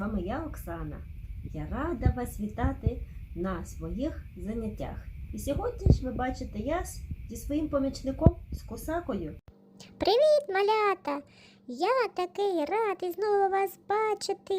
вами я Оксана. Я рада вас вітати на своїх заняттях. І сьогодні ж ви бачите я зі своїм помічником з косакою. Привіт, малята! Я такий радий знову вас бачити.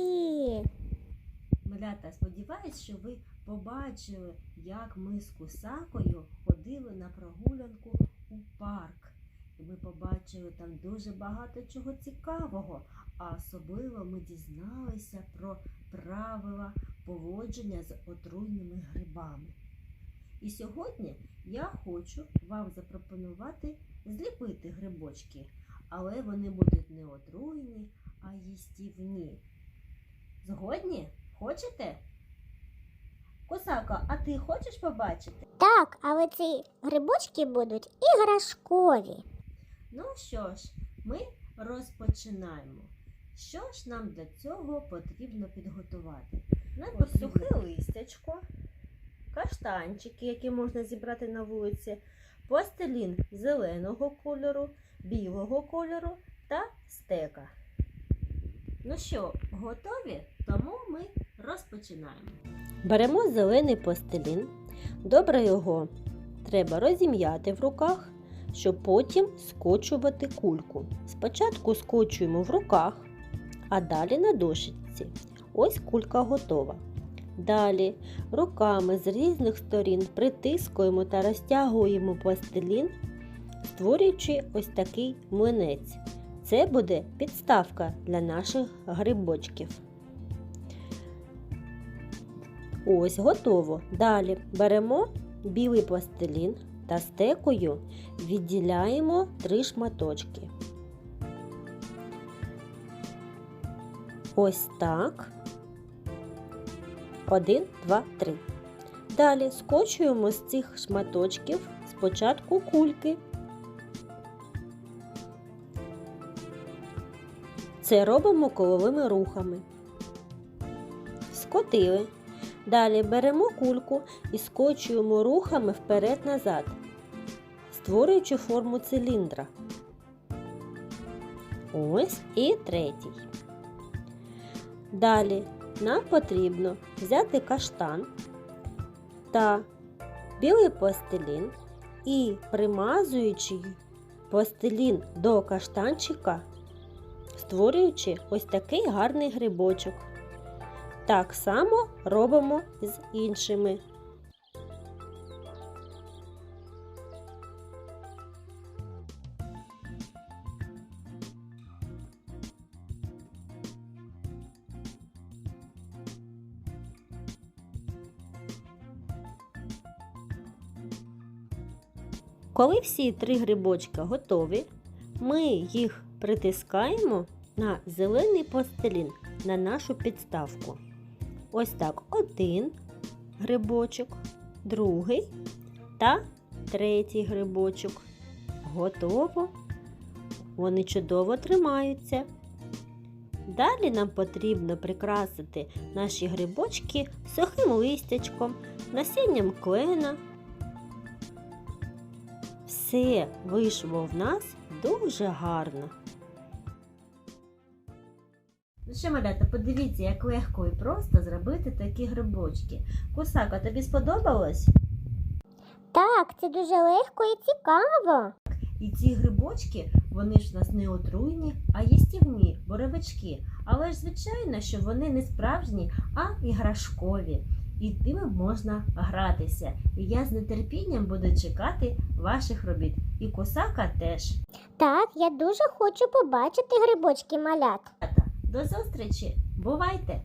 Малята, сподіваюсь, що ви побачили, як ми з косакою ходили на прогулянку у парк. Ми побачили там дуже багато чого цікавого, а особливо ми дізналися про правила поводження з отруйними грибами. І сьогодні я хочу вам запропонувати зліпити грибочки, але вони будуть не отруйні, а їстівні. Згодні? Хочете? Косака, а ти хочеш побачити? Так, але ці грибочки будуть іграшкові. Ну що ж, ми розпочинаємо. Що ж нам для цього потрібно підготувати? Нам сухе листячко, каштанчики, які можна зібрати на вулиці, пластилін зеленого кольору, білого кольору та стека. Ну що, готові? Тому ми розпочинаємо. Беремо зелений пластилін, добре його треба розім'яти в руках щоб потім скочувати кульку. Спочатку скочуємо в руках, а далі на дошечці. Ось кулька готова. Далі руками з різних сторін притискуємо та розтягуємо пластилін, створюючи ось такий млинець. Це буде підставка для наших грибочків. Ось готово. Далі беремо білий пластилін та стекою відділяємо три шматочки. Ось так. Один, два, три. Далі скочуємо з цих шматочків спочатку кульки. Це робимо коловими рухами. Скотили. Далі беремо кульку і скочуємо рухами вперед-назад, створюючи форму циліндра. Ось і третій. Далі нам потрібно взяти каштан та білий пластилін і примазуючи пластилін до каштанчика, створюючи ось такий гарний грибочок. Так само робимо з іншими. Коли всі три грибочка готові, ми їх притискаємо на зелений пластилін на нашу підставку. Ось так один грибочок, другий та третій грибочок. Готово. Вони чудово тримаються. Далі нам потрібно прикрасити наші грибочки сухим листячком, насінням клена. Все вийшло в нас дуже гарно. Ну що, малята, подивіться, як легко і просто зробити такі грибочки. Кусака, тобі сподобалось? Так, це дуже легко і цікаво. І ці грибочки, вони ж у нас не отруйні, а їстівні, боровички. Але ж звичайно, що вони не справжні, а іграшкові. І тими можна гратися. І я з нетерпінням буду чекати ваших робіт. І косака теж. Так, я дуже хочу побачити грибочки малят. До зустрічі! Бувайте!